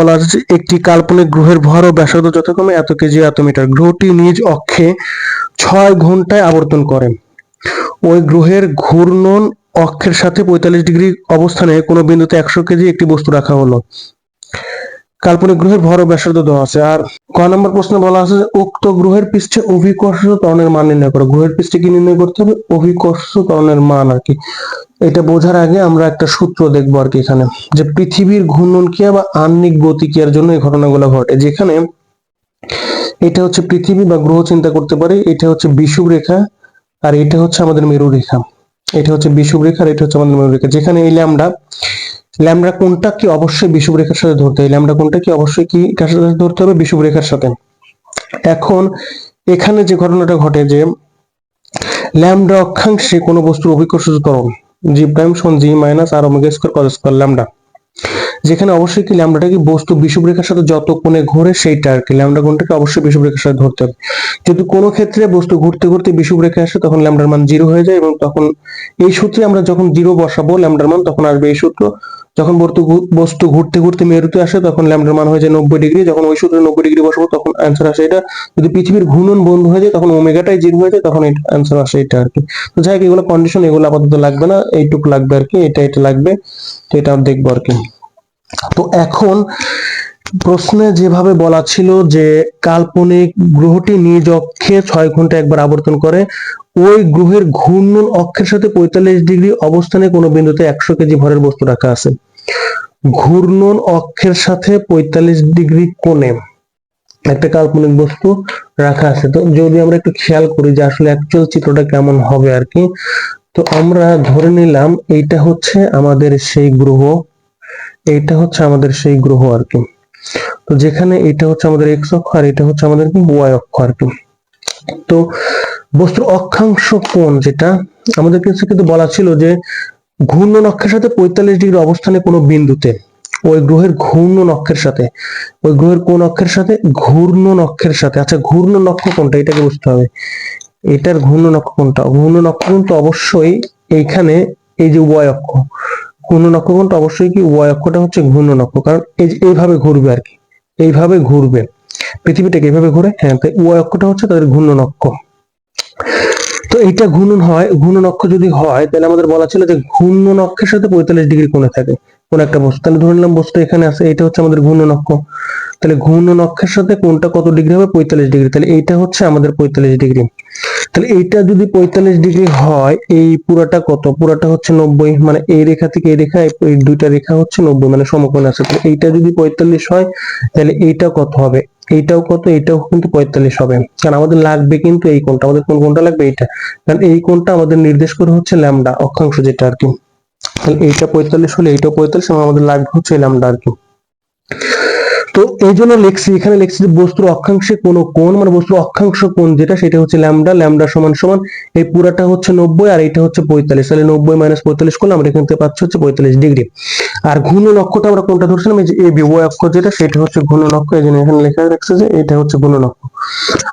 বলা আছে একটি কাল্পনিক গ্রহের ভর ও ব্যাসার্ধ যথাক্রমে এত কেজি এত মিটার। গ্রহটি নিজ অক্ষে ছয় ঘন্টায় আবর্তন করে। ওই গ্রহের ঘূর্ণন অক্ষের সাথে পঁয়তাল্লিশ ডিগ্রি অবস্থানে কোনো বিন্দুতে একশো কেজি একটি বস্তু রাখা হলো। কাল্পনিক গ্রহের ভর ও ব্যাসার্ধ দেওয়া আছে। আর ক নম্বর প্রশ্নে বলা আছে যে উক্ত গ্রহের পৃষ্ঠে অভিকর্ষ ত্বরণের মান নির্ণয় করো। গ্রহের পৃষ্ঠে কি নির্ণয় করতে হবে? অভিকর্ষ ত্বরণের মান আর কি। এটা বোঝার আগে আমরা একটা সূত্র দেখব আর কি এখানে, যে পৃথিবীর ঘূর্ণন ক্রিয়া বা আহ্নিক গতিক্রিয়ার জন্য এই ঘটনাগুলো ঘটে, যেখানে এটা হচ্ছে পৃথিবী বা গ্রহ চিন্তা করতে পারি, এটা হচ্ছে বিষুব রেখা আর এটা হচ্ছে আমাদের মেরু রেখা। এটা হচ্ছে বিষুব রেখা আর এটা হচ্ছে আমাদের মেরু রেখা, যেখানে এই ল্যামডা ল্যামডা কোনটা কি অবশ্যই বিষুব রেখার সাথে ধরতে হবে ল্যামডা কোনটা কি অবশ্যই কি কার সাথে ধরতে হবে? বিষুব রেখার সাথে। এখন এখানে যে ঘটনাটা ঘটে যে ল্যামডা অক্ষাংশে কোনো বস্তুর অভিকর্ষ ত্বরণ জি প্রাইম সমান g minus R omega square cos square lambda যেখানে অবশ্যই কি ল্যামডাটা কি বস্তু বিষুবরেখার সাথে যত কোণে ঘোরে সেইটা আর কি। ল্যামডা কোণটাকে অবশ্যই বিষুবরেখার সাথে ধরতে হবে। যদি কোনো ক্ষেত্রে বস্তু ঘুরতে ঘুরতে বিষুবরেখা আসে, তখন ল্যামডার মান জিরো হয়ে যায় এবং তখন এই সূত্রে আমরা যখন জিরো বসাবো ল্যামডার মান তখন আসবে এই সূত্র। যখন বস্তু ঘুরতে ঘুরতে মেরুতে আসে, তখন ল্যামডার মান হয়ে যায় নব্বই ডিগ্রি। যখন ওই সূত্রে নব্বই ডিগ্রি বসবো, তখন অ্যান্সার আসে এটা। যদি পৃথিবীর ঘূর্ণন বন্ধ হয়ে যায়, তখন ওমেগাটাই জিরো হয়ে যায়, তখন অ্যান্সার আসে এটা আর কি। তো যাই হোক, এগুলো কন্ডিশন এগুলো আপাতত লাগবে না। এইটুকু লাগবে আর কি, এটা এটা লাগবে। তো এটা দেখব আর কি। তো এখন প্রশ্নে যেভাবে বলা ছিল যে কাল্পনিক গ্রহটি নিজ অক্ষে ছয় ঘণ্টা একবার আবর্তন করে, ওই গ্রহের ঘূর্ণন অক্ষের সাথে পঁয়তাল্লিশ ডিগ্রি অবস্থানে কোনো বিন্দুতে একশো কেজি ভরের বস্তু রাখা আছে। ঘূর্ণন অক্ষের সাথে পঁয়তাল্লিশ ডিগ্রি কোণে একটা কাল্পনিক বস্তু রাখা আছে। তো যদি আমরা একটু খেয়াল করি যে আসলে অ্যাকচুয়াল চিত্রটা কেমন হবে আর কি, তো আমরা ধরে নিলাম এইটা হচ্ছে আমাদের সেই গ্রহ, এইটা হচ্ছে আমাদের সেই গ্রহ আর কি। তো যেখানে এটা হচ্ছে আমাদের এক্স অক্ষ আর এটা হচ্ছে আমাদের কি? ওয়াই অক্ষ আর কি। তো বস্তুর অক্ষাংশ কোণ যেটা, আমাদের কাছে কিন্তু বলা ছিল যে ঘূর্ণন অক্ষের সাথে পঁয়তাল্লিশ ডিগ্রি অবস্থানে কোনো বিন্দুতে, ওই গ্রহের ঘূর্ণন অক্ষের সাথে, ওই গ্রহের কোন অক্ষের সাথে ঘূর্ণন অক্ষের সাথে। আচ্ছা ঘূর্ণন অক্ষ কোনটা এটাকে বুঝতে হবে। এটার ঘূর্ণন অক্ষ কোনটা ঘূর্ণন অক্ষ কিন্তু অবশ্যই এইখানে এই যে ওয়াই অক্ষ। ঘূর্ণন অক্ষ কোনটা অবশ্যই কি ওয়াই অক্ষটা হচ্ছে ঘূর্ণন অক্ষ কারণ এইভাবে ঘুরবে আর কি, এইভাবে ঘুরবে। পৃথিবীটাকে এইভাবে ঘুরে? হ্যাঁ তাই ওয়াই অক্ষটা হচ্ছে তাদের ঘূর্ণ নক্ষ তো এইটা ঘূর্ণন হয়, ঘূর্ণ নক্ষ যদি হয়, তাহলে আমাদের বলা ছিল যে ঘূর্ণ নক্ষের সাথে পঁয়তাল্লিশ ডিগ্রি কোণে থাকে। কোন একটা বস্তু। তাহলে ধরে নিলাম বস্তু এখানে আছে এটা হচ্ছে আমাদের ঘূর্ণন অক্ষ তাহলে ঘূর্ণন অক্ষের সাথে কোনটা কত ডিগ্রি হবে? পঁয়তাল্লিশ ডিগ্রি। তাহলে এইটা হচ্ছে আমাদের পঁয়তাল্লিশ ডিগ্রি। তাহলে এইটা যদি পঁয়তাল্লিশ ডিগ্রি হয়, এই পুরাটা কত? পুরাটা হচ্ছে নব্বই। মানে এই রেখা থেকে এই রেখা, এই- দুইটা রেখা হচ্ছে নব্বই মানে সমকোণ আছে। তাহলে এইটা যদি পঁয়তাল্লিশ হয়, তাহলে এইটা কত হবে? এইটাও কত, এইটাও কিন্তু পঁয়তাল্লিশ হবে। কারণ আমাদের লাগবে কিন্তু এই কোণটা। আমাদের কোন কোণটা লাগবে? এইটা। কারণ এই কোণটা আমাদের নির্দেশ করে হচ্ছে ল্যামডা, অক্ষাংশ যেটা আর কি। তাহলে এইটা পঁয়তাল্লিশ হলে এইটাও পঁয়তাল্লিশ আমাদের লাগবে হচ্ছে ল্যামডা আর কি। তো এই জন্য লিখছি, এখানে লিখছি যে বস্তুর অক্ষাংশে কোন কোণ মানে বস্তুর অক্ষাংশ কোণ যেটা, সেটা হচ্ছে ল্যামডা ল্যামডা সমান সমান, এই পুরাটা হচ্ছে নব্বই আর এটা হচ্ছে পঁয়তাল্লিশ। তাহলে নব্বই মাইনাস পঁয়তাল্লিশ করলে আমরা এখান থেকে পাচ্ছি হচ্ছে পঁয়তাল্লিশ ডিগ্রি আর ঘূর্ণন অক্ষটা আমরা কোনটা ধরছিলাম? এই যে এ বি অক্ষ যেটা, সেটা হচ্ছে ঘূর্ণন অক্ষ এই জন্য এখানে লেখা রাখছে যে এটা হচ্ছে ঘূর্ণন অক্ষ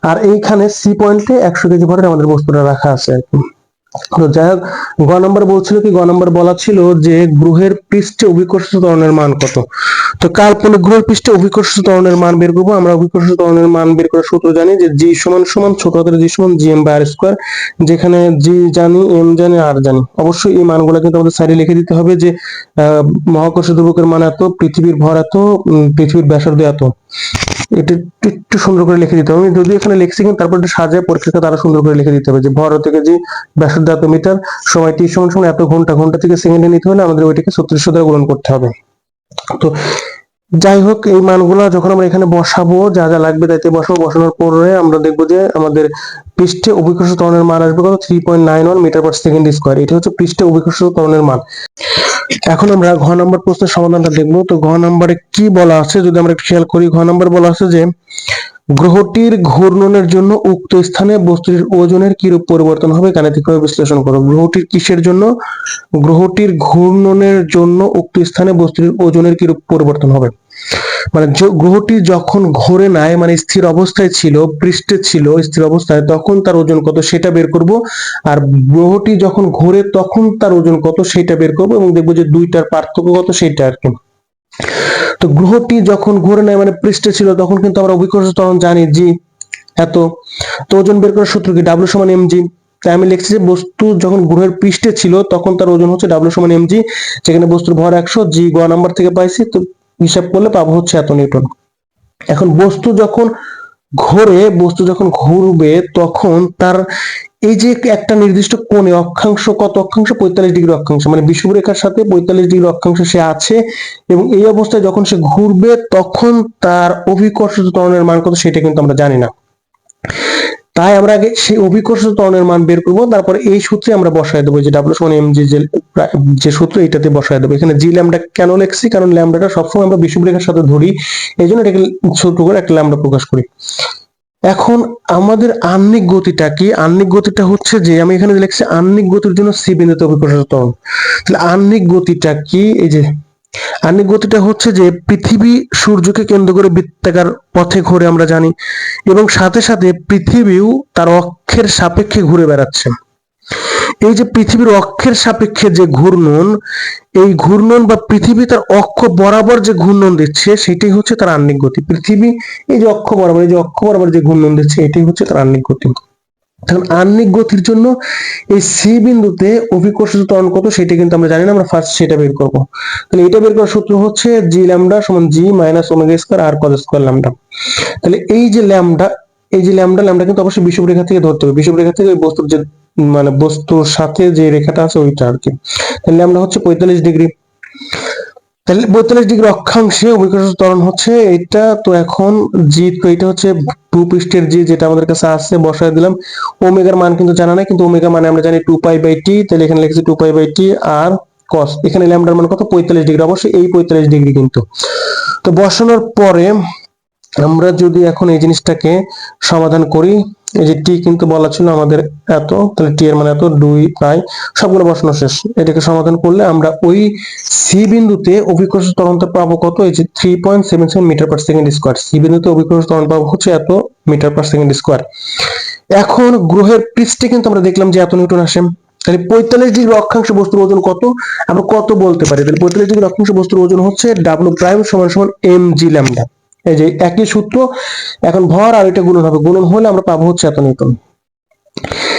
আর এইখানে সি পয়েন্টে একশো কেজি ভরের আমাদের বস্তুটা রাখা আছে আর কি। তো যাই হোক গ নম্বর বলছিল কি গ নম্বর বলা ছিল যে গ্রহের পৃষ্ঠে অভিকর্ষ ত্বরণের মান কত? তো কাল্পনিক গ্রহের পৃষ্ঠে অভিকর্ষ ত্বরণের মান বের করব, আমরা অভিকর্ষ ত্বরণের মান বের করার সূত্র জানি যে জি সমান সমান, ছোট হাতের জি সমান, G M by R square, যেখানে জি জানি, এম জানি, আর জানি। অবশ্যই এই মানগুলো কিন্তু আমাদের সাইডে লিখে দিতে হবে যে মহাকর্ষ ধ্রুবকের মান এত, পৃথিবীর ভর এত পৃথিবীর ব্যাসার্ধ এত। এটা একটু সুন্দর করে লিখে দিতে হবে। আমি যদি এখানে লিখছি কিন্তু তারপর একটু সাজায় পরীক্ষাকে তারা সুন্দর করে লিখে দিতে হবে। যে ভর থেকে যে ব্যাসার্ধ এত মিটার, সময় টি সমান সমান এত ঘণ্টা ঘণ্টা থেকে সেকেন্ডে নিতে হলে আমাদের ওইটাকে ছত্রিশশো দ্বারা গ্রহণ করতে হবে। তো যাই হোক এই মানগুলো যখন আমরা এখানে বসাবো, যা যা লাগবে তাইতে বসাবো। বসানোর পরে আমরা দেখব যে আমাদের পৃষ্ঠে অভিকর্ষ ত্বরণের মান আসবে কত? Three point nine one metre per second square এটা হচ্ছে পৃষ্ঠে অভিকর্ষ ত্বরণের মান। এখন আমরা ঘ নম্বর প্রশ্নের সমাধানটা দেখব। তো ঘ নম্বরে কি বলা আছে? যদি আমরা একটু খেয়াল করি, ঘ নম্বর বলা আছে যে, গ্রহটির ঘূর্ণনের জন্য উক্ত স্থানে বস্তুটির ওজনের কিরূপ পরিবর্তন হবে? গাণিতিকভাবে বিশ্লেষণ করো। গ্রহটির কিসের জন্য? গ্রহটির ঘূর্ণনের জন্য উক্ত স্থানে বস্তুটির ওজনের কিরূপ পরিবর্তন হবে? মানে গ্রহটি যখন ঘোরে নাই মানে স্থির অবস্থায় ছিল, পৃষ্ঠে ছিল স্থির অবস্থায়, তখন তার ওজন কত সেটা বের করব। আর গ্রহটি যখন ঘোরে তখন তার ওজন কত সেটা বের করব এবং দেখব যে দুইটার পার্থক্য কত সেটা আর কি। তো গ্রহটি যখন ঘুরে নেয় মানে পৃষ্ঠে ছিল, তখন কিন্তু আমরা অভিকর্ষ ত্বরণ জানি জি এত। তো ওজন বের করার সূত্র কি? ডাব্লিউ সমান এম জি তাই আমি লিখছি যে বস্তু যখন গ্রহের পৃষ্ঠে ছিল, তখন তার ওজন হচ্ছে ডাব্লিউ সমান এম জি যেখানে বস্তুর ভর একশো জি গ নাম্বার থেকে পাইছি। তো হিসাব করলে পাবো হচ্ছে এত নিউটন এখন বস্তু যখন ঘোরে, বস্তু যখন ঘুরবে, তখন তার এই যে একটা নির্দিষ্ট কোণে অক্ষাংশ কত অক্ষাংশ? পঁয়তাল্লিশ ডিগ্রি অক্ষাংশ। মানে বিষুবরেখার সাথে পঁয়তাল্লিশ ডিগ্রি অক্ষাংশ সে আছে এবং এই অবস্থায় যখন সে ঘুরবে, তখন তার অভিকর্ষিত ত্বরণের মান কত সেটা কিন্তু আমরা জানি না। তাই আমরা আগে সেই অভিকর্ষ ত্বরণের মান বের করব, তারপরে এই সূত্রে আমরা বসায় দেবো যে ডাব্লিউ সমান এম যে সূত্র এটাতে বসায় দেবো। এখানে জি ল্যামডা কেন লিখছি? কারণ ল্যামডাটা সবসময় আমরা বিষুবরেখার সাথে ধরি, এই জন্য এটাকে ছোট করে একটা ল্যামডা প্রকাশ করি। এখন আমাদের আহ্নিক গতিটা কি? আহ্নিক গতিটা হচ্ছে যে, আমি এখানে লিখছি, আহ্নিক গতির জন্য সি বিন্দুতে অভিকর্ষ ত্বরণ। তাহলে আহ্নিক গতিটা কি? এই যে আহ্নিক গতিটা হচ্ছে যে পৃথিবী সূর্যকে কেন্দ্র করে বৃত্তাকার পথে ঘুরে আমরা জানি, এবং সাথে সাথে পৃথিবীও তার অক্ষের সাপেক্ষে ঘুরে বেড়াচ্ছে। এই যে পৃথিবীর অক্ষের সাপেক্ষে যে ঘূর্ণন, এই ঘূর্ণন বা পৃথিবী তার অক্ষ বরাবর যে ঘূর্ণন দিচ্ছে, সেটাই হচ্ছে তার আহ্নিক গতি। পৃথিবী এই যে অক্ষ বরাবর, এই যে অক্ষ বরাবর যে ঘূর্ণন দিচ্ছে, এটাই হচ্ছে তার আহ্নিক গতি। এখন আহ্নিক গতির জন্য এই সি বিন্দুতে অভিকর্ষিত ত্বরণ কত সেটা কিন্তু আমরা জানি না, আমরা ফার্স্ট সেটা বের করব। তাহলে এটা বের করার সূত্র হচ্ছে জি ল্যামডা সমান g minus omega square R cos square lambda তাহলে এই যে ল্যামডা এই যে ল্যামডা ল্যামডা কিন্তু অবশ্যই বিষুব রেখা থেকে ধরতে হবে। বিষুব রেখা থেকে ওই বস্তুর যে মানে বস্তুর সাথে যে রেখাটা আছে ওইটা আর কি। তাহলে ল্যামডা হচ্ছে পঁয়তাল্লিশ ডিগ্রি তাহলে পঁয়তাল্লিশ ডিগ্রি অক্ষাংশে অভিকর্ষ ত্বরণ হচ্ছে এটা। তো এখন জি তো এটা হচ্ছে ভূপৃষ্ঠের জি যেটা আমাদের কাছে আসছে বসায় দিলাম। ওমেগার মান কিন্তু জানা নাই, কিন্তু ওমেগা মানে আমরা জানি টু পাই বাই টি। তাহলে এখানে লিখেছি টু পাই বাই টি আর কস এখানে ল্যামডার মান কত? পঁয়তাল্লিশ ডিগ্রি। অবশ্যই এই পঁয়তাল্লিশ ডিগ্রি কিন্তু। তো বসানোর পরে আমরা যদি এখন এই জিনিসটাকে সমাধান করি, এই যে টি কিন্তু বলা ছিল আমাদের এত, তাহলে টি এর মানে এত, দুই পাই সবগুলো বসানো শেষ। এটাকে সমাধান করলে আমরা ওই সি বিন্দুতে অভিকর্ষ ত্বরণটা পাবো কত? এই যে three point seven seven metre per second square C বিন্দুতে অভিকর্ষ ত্বরণ পাবো হচ্ছে এত মিটার পার সেকেন্ড স্কোয়ার এখন গ্রহের পৃষ্ঠে কিন্তু আমরা দেখলাম যে এত নিউটন আসে। তাহলে পঁয়তাল্লিশ ডিগ্রি অক্ষাংশ বস্তুর ওজন কত? আমরা কত বলতে পারি? তাহলে পঁয়তাল্লিশ ডিগ্রি অক্ষাংশ বস্তুর ওজন হচ্ছে ডাব্লু প্রাইম সমান সমান এম জি ল্যামডা এই যে একই সূত্র, এখন ভর আর এটা গুণন হবে। গুণন হলে আমরা পাবো হচ্ছে এত নিউটন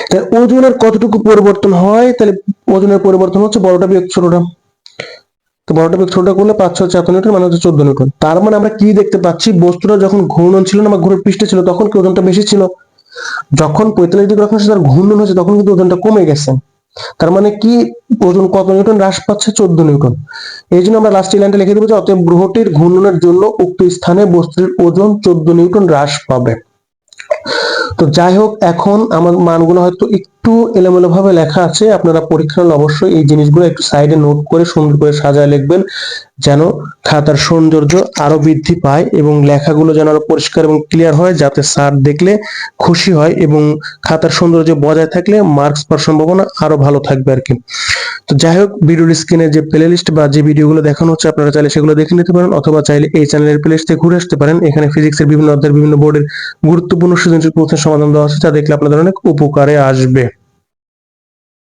তাহলে ওজনের কতটুকু পরিবর্তন হয়? তাহলে ওজনের পরিবর্তন হচ্ছে বড়টা বিয়োগ ছোটটা। তো বড়টা বিয়োগ ছোটটা করলে পাঁচ হচ্ছে এত নিউটন মানে হচ্ছে চোদ্দ নিউটন তার মানে আমরা কি দেখতে পাচ্ছি? বস্তুটা যখন ঘূর্ণন ছিল না বা ঘুরের পৃষ্ঠে ছিল, তখন কি ওজনটা বেশি ছিল? যখন পঁয়তাল্লিশ ডিগ্রি তার ঘূর্ণন হয়েছে, তখন কিন্তু ওজনটা কমে গেছে। তার মানে কি? ওজন কত নিউটন? হ্রাস পাচ্ছে চোদ্দ নিউটন। এই জন্য আমরা লাস্ট লাইনটা লিখে দেবো যে, অতএব গ্রহটির ঘূর্ণনের জন্য উক্ত স্থানে বস্তুর ওজন চোদ্দ নিউটন হ্রাস পাবে। তো যাই হোক, এখন আমার মানগুলো হয়তো একটু এলোমেলো ভাবে লেখা আছে। আপনারা পরীক্ষা অবশ্যই এই জিনিসগুলো একটু সাইডে নোট করে, সুন্দর করে সাজায় লিখবেন, যেন খাতার সৌন্দর্য আরও বৃদ্ধি পায় এবং লেখাগুলো যেন আরও পরিষ্কার এবং ক্লিয়ার হয়, যাতে স্যার দেখলে খুশি হয় এবং খাতার সৌন্দর্য বজায় থাকলে মার্কস পাওয়ার সম্ভাবনা আরও ভালো থাকবে আর কি তো যাই হোক, ভিডিওর স্ক্রিনে যে প্লে লিস্ট বা যে ভিডিওগুলো দেখানো হচ্ছে, আপনারা চাইলে সেগুলো দেখে নিতে পারেন অথবা চাইলে এই চ্যানেলের প্লে লিস্টে ঘুরে আসতে পারেন। এখানে ফিজিক্সের বিভিন্ন অধ্যায়ের বিভিন্ন বোর্ডের গুরুত্বপূর্ণ সৃজনশীল প্রশ্নের সমাধান দেওয়া আছে যা দেখলে আপনাদের অনেক উপকারে আসবে।